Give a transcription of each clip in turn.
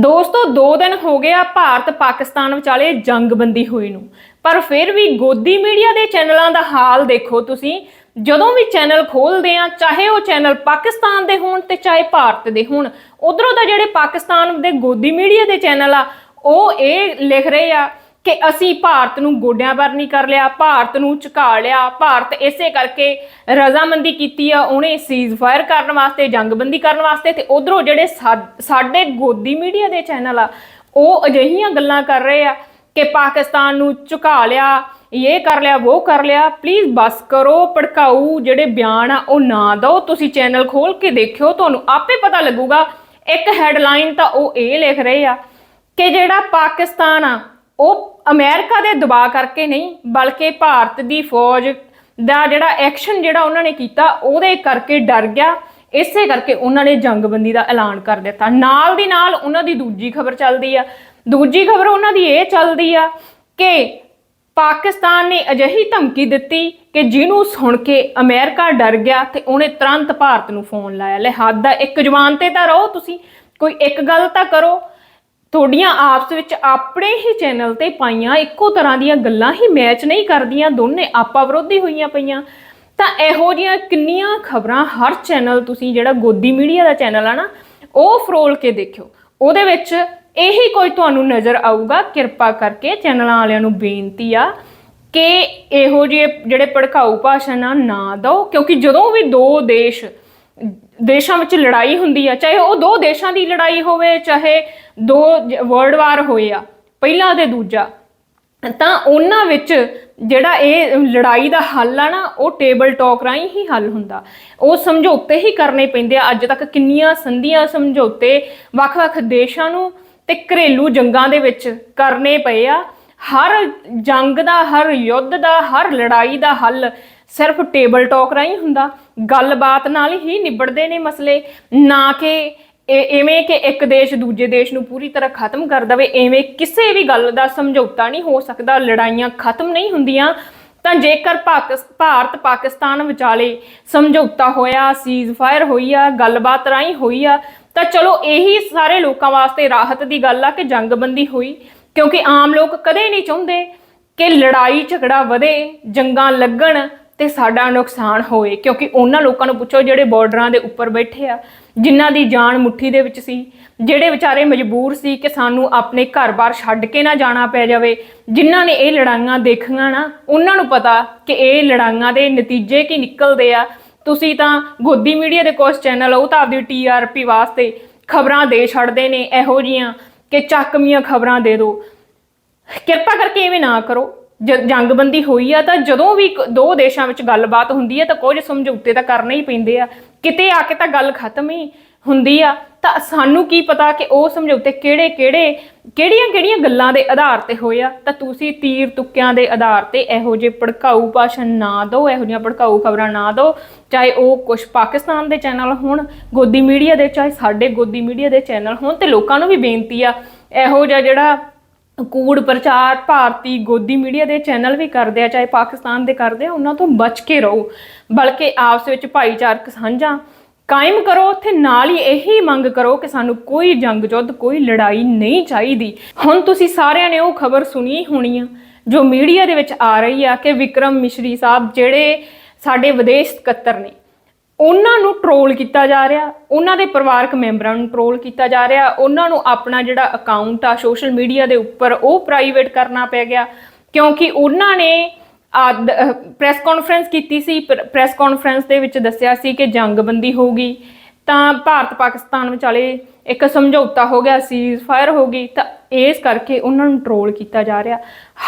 ਦੋਸਤੋ 2 ਦਿਨ ਹੋ ਗਿਆ ਭਾਰਤ ਪਾਕਿਸਤਾਨ ਵਿਚਾਲੇ ਜੰਗਬੰਦੀ ਹੋਈ ਨੂੰ। ਪਰ ਫਿਰ ਵੀ ਗੋਦੀ ਮੀਡੀਆ ਦੇ ਚੈਨਲਾਂ ਦਾ ਹਾਲ ਦੇਖੋ ਤੁਸੀਂ। ਜਦੋਂ ਵੀ ਚੈਨਲ ਖੋਲਦੇ ਆ, ਚਾਹੇ ਉਹ ਚੈਨਲ ਪਾਕਿਸਤਾਨ ਦੇ ਹੋਣ ਤੇ ਚਾਹੇ ਭਾਰਤ ਦੇ ਹੋਣ, ਉਧਰੋਂ ਦਾ ਜਿਹੜੇ ਪਾਕਿਸਤਾਨ ਦੇ ਗੋਦੀ ਮੀਡੀਆ ਦੇ ਚੈਨਲ ਆ, ਉਹ ਇਹ ਲਿਖ ਰਹੇ ਆ ਕਿ ਅਸੀਂ ਭਾਰਤ ਨੂੰ ਗੋਡਿਆਂ ਪਰ ਨਹੀਂ ਕਰ ਲਿਆ, ਭਾਰਤ ਨੂੰ ਝੁਕਾ ਲਿਆ, ਭਾਰਤ ਇਸੇ ਕਰਕੇ ਰਜ਼ਾਮੰਦੀ ਕੀਤੀ ਆ, ਉਹਨੇ ਸੀਜ਼ ਫਾਇਰ ਕਰਨ ਵਾਸਤੇ, ਜੰਗਬੰਦੀ ਕਰਨ ਵਾਸਤੇ ਤੇ ਉਧਰੋਂ ਜਿਹੜੇ ਸਾ- ਸਾਡੇ ਗੋਦੀ ਮੀਡੀਆ ਦੇ ਚੈਨਲ ਆ, ਉਹ ਅਜਿਹੀਆਂ ਗੱਲਾਂ ਕਰ ਰਹੇ ਆ ਕਿ ਪਾਕਿਸਤਾਨ ਨੂੰ ਝੁਕਾ ਲਿਆ, ਇਹ ਕਰ ਲਿਆ ਉਹ ਕਰ ਲਿਆ ਪਲੀਜ਼ ਬਸ ਕਰੋ, ਭੜਕਾਊ, ਜਿਹੜੇ ਬਿਆਨ ਆ, ਉਹ ਨਾ ਦਿਓ, ਤੁਸੀਂ ਚੈਨਲ ਖੋਲ ਕੇ ਦੇਖਿਓ, ਤੁਹਾਨੂੰ ਆਪੇ ਪਤਾ ਲੱਗੂਗਾ। ਇੱਕ ਹੈਡਲਾਈਨ ਤਾਂ ਉਹ ਇਹ ਲਿਖ ਰਹੇ ਆ ਕਿ ਜਿਹੜਾ ਪਾਕਿਸਤਾਨ ਆ ਉਹ ਅਮਰੀਕਾ ਦੇ ਦਬਾਅ ਕਰਕੇ ਨਹੀਂ, ਬਲਕਿ ਭਾਰਤ ਦੀ ਫੌਜ ਦਾ ਜਿਹੜਾ ਐਕਸ਼ਨ ਜਿਹੜਾ ਉਹਨਾਂ ਨੇ ਕੀਤਾ, ਉਹਦੇ ਕਰਕੇ ਡਰ ਗਿਆ। ਇਸੇ ਕਰਕੇ ਉਹਨਾਂ ਨੇ ਜੰਗਬੰਦੀ ਦਾ ਐਲਾਨ ਕਰ ਦਿੱਤਾ। ਨਾਲ ਦੀ ਨਾਲ ਉਹਨਾਂ ਦੀ ਦੂਜੀ ਖਬਰ ਚੱਲਦੀ ਆ। ਦੂਜੀ ਖਬਰ ਉਹਨਾਂ ਦੀ ਇਹ ਚੱਲਦੀ ਆ ਕਿ ਪਾਕਿਸਤਾਨ ਨੇ ਅਜਿਹੀ ਧਮਕੀ ਦਿੱਤੀ ਕਿ ਜਿਹਨੂੰ ਸੁਣ ਕੇ ਅਮਰੀਕਾ ਡਰ ਗਿਆ ਤੇ ਉਹਨੇ ਤੁਰੰਤ ਭਾਰਤ ਨੂੰ ਫੋਨ ਲਾਇਆ। ਲੈ ਹੱਦ ਆ ਇੱਕ ਜਵਾਨ ਤੇ ਤਾਂ ਰਹੋ ਤੁਸੀਂ, ਕੋਈ ਇੱਕ ਗੱਲ ਤਾਂ ਕਰੋ। ਤੁਹਾਡੀਆਂ ਆਪਸ ਵਿੱਚ ਆਪਣੇ ਹੀ ਚੈਨਲ ਤੇ ਪਾਈਆਂ, ਇੱਕੋ ਤਰ੍ਹਾਂ ਦੀਆਂ ਗੱਲਾਂ ਹੀ ਮੈਚ ਨਹੀਂ ਕਰਦੀਆਂ, ਦੋਨੇ ਆਪਾ ਵਿਰੋਧੀ ਹੋਈਆਂ ਪਈਆਂ। ਤਾਂ ਇਹੋ ਜਿਹੀਆਂ ਕਿੰਨੀਆਂ ਖਬਰਾਂ ਹਰ ਚੈਨਲ ਤੁਸੀਂ ਜਿਹੜਾ ਗੋਦੀ ਮੀਡੀਆ ਦਾ ਚੈਨਲ ਆ ਨਾ, ਉਹ ਫਰੋਲ ਕੇ ਦੇਖਿਓ। ਉਹਦੇ ਵਿੱਚ ਇਹੀ ਕੋਈ ਤੁਹਾਨੂੰ ਨਜ਼ਰ ਆਊਗਾ, ਕਿਰਪਾ ਕਰਕੇ ਚੈਨਲਾਂ ਵਾਲਿਆਂ ਨੂੰ ਬੇਨਤੀ ਆ ਕਿ ਇਹੋ ਜਿਹੇ ਜਿਹੜੇ ਭੜਕਾਊ ਭਾਸ਼ਣ ਆ ਨਾ ਦਿਓ, ਕਿਉਂਕਿ ਜਦੋਂ ਵੀ ਦੋ ਦੇਸ਼, ਦੇਸ਼ਾਂ ਵਿੱਚ ਲੜਾਈ ਹੁੰਦੀ ਆ, ਚਾਹੇ ਉਹ ਦੋ ਦੇਸ਼ਾਂ ਦੀ ਲੜਾਈ ਹੋਵੇ, ਚਾਹੇ ਦੋ ਵਰਲਡ ਵਾਰ ਹੋਏ ਆ, ਪਹਿਲਾ ਤੇ ਦੂਜਾ, ਤਾਂ ਉਹਨਾਂ ਵਿੱਚ ਜਿਹੜਾ ਇਹ ਲੜਾਈ ਦਾ ਹੱਲ ਆ ਨਾ, ਉਹ ਟੇਬਲ ਟਾਕ ਰਾਹੀਂ ਹੀ ਹੱਲ ਹੁੰਦਾ। ਉਹ ਸਮਝੌਤੇ ਹੀ ਕਰਨੇ ਪੈਂਦੇ ਆ, ਅੱਜ ਤੱਕ ਕਿੰਨੀਆਂ ਸੰਧੀਆਂ ਸਮਝੌਤੇ ਵੱਖ-ਵੱਖ ਦੇਸ਼ਾਂ ਨੂੰ ਤੇ ਘਰੇਲੂ ਜੰਗਾਂ ਦੇ ਵਿੱਚ ਕਰਨੇ ਪਏ ਆ। ਹਰ ਜੰਗ ਦਾ, ਹਰ ਯੁੱਧ ਦਾ, ਹਰ ਲੜਾਈ ਦਾ ਹੱਲ ਸਿਰਫ ਟੇਬਲ ਟਾਕ ਰਾਹੀਂ ਹੁੰਦਾ। ਗੱਲਬਾਤ ਨਾਲ ਹੀ ਨਿਬੜਦੇ ਨੇ ਮਸਲੇ, ਨਾ ਕਿ ਇਹ ਐਵੇਂ ਕਿ ਇੱਕ ਦੇਸ਼ ਦੂਜੇ ਦੇਸ਼ ਨੂੰ ਪੂਰੀ ਤਰ੍ਹਾਂ ਖਤਮ ਕਰ ਦਵੇ ਐਵੇਂ ਕਿਸੇ ਵੀ ਗੱਲ ਦਾ ਸਮਝੌਤਾ ਨਹੀਂ ਹੋ ਸਕਦਾ, ਲੜਾਈਆਂ ਖਤਮ ਨਹੀਂ ਹੁੰਦੀਆਂ। ਤਾਂ ਜੇਕਰ ਪਾਕਿਸ- ਭਾਰਤ ਪਾਕਿਸਤਾਨ ਵਿਚਾਲੇ ਸਮਝੌਤਾ ਹੋਇਆ ਸੀਜ਼ ਫਾਇਰ ਹੋਈ ਆ, ਗੱਲਬਾਤ ਰਾਹੀਂ ਹੋਈ ਆ, ਤਾਂ ਚਲੋ ਇਹੀ ਸਾਰੇ ਲੋਕਾਂ ਵਾਸਤੇ ਰਾਹਤ ਦੀ ਗੱਲ ਆ ਕਿ ਜੰਗਬੰਦੀ ਹੋਈ। ਕਿਉਂਕਿ ਆਮ ਲੋਕ ਕਦੇ ਨਹੀਂ ਚਾਹੁੰਦੇ ਕਿ ਲੜਾਈ ਝਗੜਾ ਵਧੇ, ਜੰਗਾਂ ਲੱਗਣ ਤੇ ਸਾਡਾ ਨੁਕਸਾਨ ਹੋਏ, ਕਿਉਂਕਿ ਉਹਨਾਂ ਲੋਕਾਂ ਨੂੰ ਪੁੱਛੋ ਜਿਹੜੇ ਬਾਰਡਰਾਂ ਦੇ ਉੱਪਰ ਬੈਠੇ ਆ, ਜਿਨ੍ਹਾਂ ਦੀ ਜਾਨ ਮੁੱਠੀ ਦੇ ਵਿੱਚ ਸੀ, ਜਿਹੜੇ ਵਿਚਾਰੇ ਮਜਬੂਰ ਸੀ ਕਿ ਸਾਨੂੰ ਆਪਣੇ ਘਰ-ਬਾਰ ਛੱਡ ਕੇ ਨਾ ਜਾਣਾ ਪੈ ਜਾਵੇ, ਜਿਨ੍ਹਾਂ ਨੇ ਇਹ ਲੜਾਈਆਂ ਦੇਖੀਆਂ ਨਾ, ਉਹਨਾਂ ਨੂੰ ਪਤਾ ਕਿ ਇਹ ਲੜਾਈਆਂ ਦੇ ਨਤੀਜੇ ਕੀ ਨਿਕਲਦੇ ਆ। ਤੁਸੀਂ ਤਾਂ ਗੋਦੀ ਮੀਡੀਆ ਦੇ ਕੁਝ ਚੈਨਲ ਉਹ ਤਾਂ ਆਪਦੀ ਟੀਆਰਪੀ ਵਾਸਤੇ ਖਬਰਾਂ ਦੇ ਛੱਡਦੇ ਨੇ, ਇਹੋ ਜੀਆਂ ਕਿ ਚੱਕਵੀਆਂ ਖਬਰਾਂ ਦੇ ਦਿਓ ਕਿਰਪਾ ਕਰਕੇ ਐਵੇਂ ਨਾ ਕਰੋ। ਜ- ਜੰਗਬੰਦੀ ਹੋਈ ਆ ਤਾਂ ਜਦੋਂ ਵੀ ਇੱਕ- ਦੋ ਦੇਸ਼ਾਂ ਵਿੱਚ ਗੱਲਬਾਤ ਹੁੰਦੀ ਆ ਤਾਂ ਕੁਝ ਸਮਝੌਤੇ ਤਾਂ ਕਰਨੇ ਹੀ ਪੈਂਦੇ ਆ। ਕਿਤੇ ਆ ਕੇ ਤਾਂ ਗੱਲ ਖਤਮ ਹੀ ਹੁੰਦੀ ਆ। ਤਾਂ ਸਾਨੂੰ ਕੀ ਪਤਾ ਕਿ ਉਹ ਸਮਝੌਤੇ ਕਿਹੜੇ ਕਿਹੜੇ, ਕਿਹੜੀਆਂ ਕਿਹੜੀਆਂ ਗੱਲਾਂ ਦੇ ਆਧਾਰ ਤੇ ਹੋਏ ਆ? ਤਾਂ ਤੁਸੀਂ ਤੀਰ ਤੁੱਕਿਆਂ ਦੇ ਆਧਾਰ ਤੇ ਇਹੋ ਜਿਹੇ ਭੜਕਾਊ ਭਾਸ਼ਣ ਨਾ ਦਿਓ, ਇਹੋ ਜਿਹੀਆਂ ਭੜਕਾਊ ਖਬਰਾਂ ਨਾ ਦਿਓ। ਚਾਹੇ ਉਹ ਕੁਛ ਪਾਕਿਸਤਾਨ ਦੇ ਚੈਨਲ ਹੋਣ, ਗੋਦੀ ਮੀਡੀਆ ਦੇ, ਚਾਹੇ ਸਾਡੇ ਗੋਦੀ ਮੀਡੀਆ ਦੇ ਚੈਨਲ ਹੋਣ ਤੇ ਲੋਕਾਂ ਨੂੰ ਵੀ ਬੇਨਤੀ ਆ, ਇਹੋ ਜਿਹਾ ਜਿਹੜਾ ਕੂੜ ਪ੍ਰਚਾਰ, ਭਾਰਤੀ ਗੋਦੀ ਮੀਡੀਆ ਦੇ ਚੈਨਲ ਵੀ ਕਰਦੇ ਆ, ਚਾਹੇ ਪਾਕਿਸਤਾਨ ਦੇ ਕਰਦੇ ਆ, ਉਹਨਾਂ ਤੋਂ ਬਚ ਕੇ ਰਹੋ। ਬਲਕਿ ਆਪਸ ਵਿੱਚ ਭਾਈਚਾਰਕ ਸਾਂਝਾ ਕਾਇਮ ਕਰੋ ਤੇ ਨਾਲ ਹੀ ਇਹੀ ਮੰਗ ਕਰੋ ਕਿ ਸਾਨੂੰ ਕੋਈ ਜੰਗ ਜੁੱਧ ਕੋਈ ਲੜਾਈ ਨਹੀਂ ਚਾਹੀਦੀ। ਹੁਣ ਤੁਸੀਂ ਸਾਰਿਆਂ ਨੇ ਉਹ ਖਬਰ ਸੁਣੀ ਹੋਣੀ ਆ, ਜੋ ਮੀਡੀਆ ਦੇ ਵਿੱਚ ਆ ਰਹੀ ਆ ਕਿ ਵਿਕਰਮ ਮਿਸ਼ਰੀ ਸਾਹਿਬ ਜਿਹੜੇ ਸਾਡੇ ਵਿਦੇਸ਼ ਸਕੱਤਰ ਨੇ ਉਹਨਾਂ ਨੂੰ ਟਰੋਲ ਕੀਤਾ ਜਾ ਰਿਹਾ, ਉਹਨਾਂ ਦੇ ਪਰਿਵਾਰਕ ਮੈਂਬਰਾਂ ਨੂੰ ਟਰੋਲ ਕੀਤਾ ਜਾ ਰਿਹਾ, ਉਹਨਾਂ ਨੂੰ ਆਪਣਾ ਜਿਹੜਾ ਅਕਾਊਂਟ ਆ ਸੋਸ਼ਲ ਮੀਡੀਆ ਦੇ ਉੱਪਰ ਉਹ ਪ੍ਰਾਈਵੇਟ ਕਰਨਾ ਪੈ ਗਿਆ, ਕਿਉਂਕਿ ਉਹਨਾਂ ਨੇ ਪ੍ਰੈਸ ਕਾਨਫਰੰਸ ਕੀਤੀ ਸੀ ਪ੍ਰੈਸ ਕਾਨਫਰੰਸ ਦੇ ਵਿੱਚ ਦੱਸਿਆ ਸੀ ਕਿ ਜੰਗਬੰਦੀ ਹੋਊਗੀ ਤਾਂ ਭਾਰਤ ਪਾਕਿਸਤਾਨ ਵਿਚਾਲੇ ਇੱਕ ਸਮਝੌਤਾ ਹੋ ਗਿਆ ਸੀਜ਼ ਫਾਇਰ ਹੋ ਗਈ, ਤਾਂ ਇਸ ਕਰਕੇ ਉਹਨਾਂ ਨੂੰ ਟਰੋਲ ਕੀਤਾ ਜਾ ਰਿਹਾ।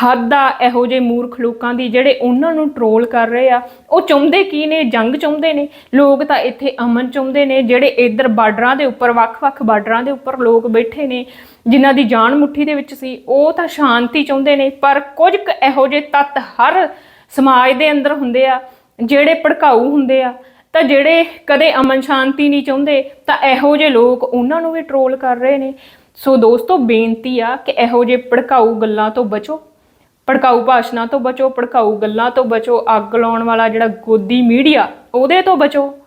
ਹੱਦ ਆ ਇਹੋ ਜਿਹੇ ਮੂਰਖ ਲੋਕਾਂ ਦੀ, ਜਿਹੜੇ ਉਹਨਾਂ ਨੂੰ ਟਰੋਲ ਕਰ ਰਹੇ ਆ। ਉਹ ਚਾਹੁੰਦੇ ਕੀ ਨੇ? ਜੰਗ ਚਾਹੁੰਦੇ ਨੇ? ਲੋਕ ਤਾਂ ਇੱਥੇ ਅਮਨ ਚਾਹੁੰਦੇ ਨੇ, ਜਿਹੜੇ ਇੱਧਰ ਬਾਰਡਰਾਂ ਦੇ ਉੱਪਰ, ਵੱਖ-ਵੱਖ ਬਾਰਡਰਾਂ ਦੇ ਉੱਪਰ ਲੋਕ ਬੈਠੇ ਨੇ, ਜਿਨ੍ਹਾਂ ਦੀ ਜਾਨ ਮੁੱਠੀ ਦੇ ਵਿੱਚ ਸੀ, ਉਹ ਤਾਂ ਸ਼ਾਂਤੀ ਚਾਹੁੰਦੇ ਨੇ। ਪਰ ਕੁਝ ਕੁ ਇਹੋ ਜਿਹੇ ਤੱਤ ਹਰ ਸਮਾਜ ਦੇ ਅੰਦਰ ਹੁੰਦੇ ਆ, ਜਿਹੜੇ ਭੜਕਾਊ ਹੁੰਦੇ ਆ। ਤਾਂ ਜਿਹੜੇ ਕਦੇ ਅਮਨ ਸ਼ਾਂਤੀ ਨਹੀਂ ਚਾਹੁੰਦੇ, ਤਾਂ ਇਹੋ ਜਿਹੇ ਲੋਕ ਉਹਨਾਂ ਨੂੰ ਵੀ ਟਰੋਲ ਕਰ ਰਹੇ ਨੇ। ਸੋ ਦੋਸਤੋ, ਬੇਨਤੀ ਆ ਕਿ ਇਹੋ ਜਿਹੇ ਭੜਕਾਊ ਗੱਲਾਂ ਤੋਂ ਬਚੋ। ਭੜਕਾਊ ਭਾਸ਼ਣਾਂ ਤੋਂ ਬਚੋ, ਭੜਕਾਊ ਗੱਲਾਂ ਤੋਂ ਬਚੋ, ਅੱਗ ਲਾਉਣ ਵਾਲਾ ਜਿਹੜਾ ਗੋਦੀ ਮੀਡੀਆ, ਉਹਦੇ ਤੋਂ ਬਚੋ।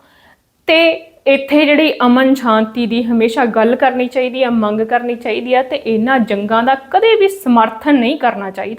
ਤੇ ਇੱਥੇ ਜਿਹੜੀ ਅਮਨ ਸ਼ਾਂਤੀ ਦੀ ਹਮੇਸ਼ਾ ਗੱਲ ਕਰਨੀ ਚਾਹੀਦੀ ਹੈ ਮੰਗ ਕਰਨੀ ਚਾਹੀਦੀ ਹੈ ਤੇ ਇਹਨਾਂ ਜੰਗਾਂ ਦਾ ਕਦੇ ਵੀ ਸਮਰਥਨ ਨਹੀਂ ਕਰਨਾ ਚਾਹੀਦਾ।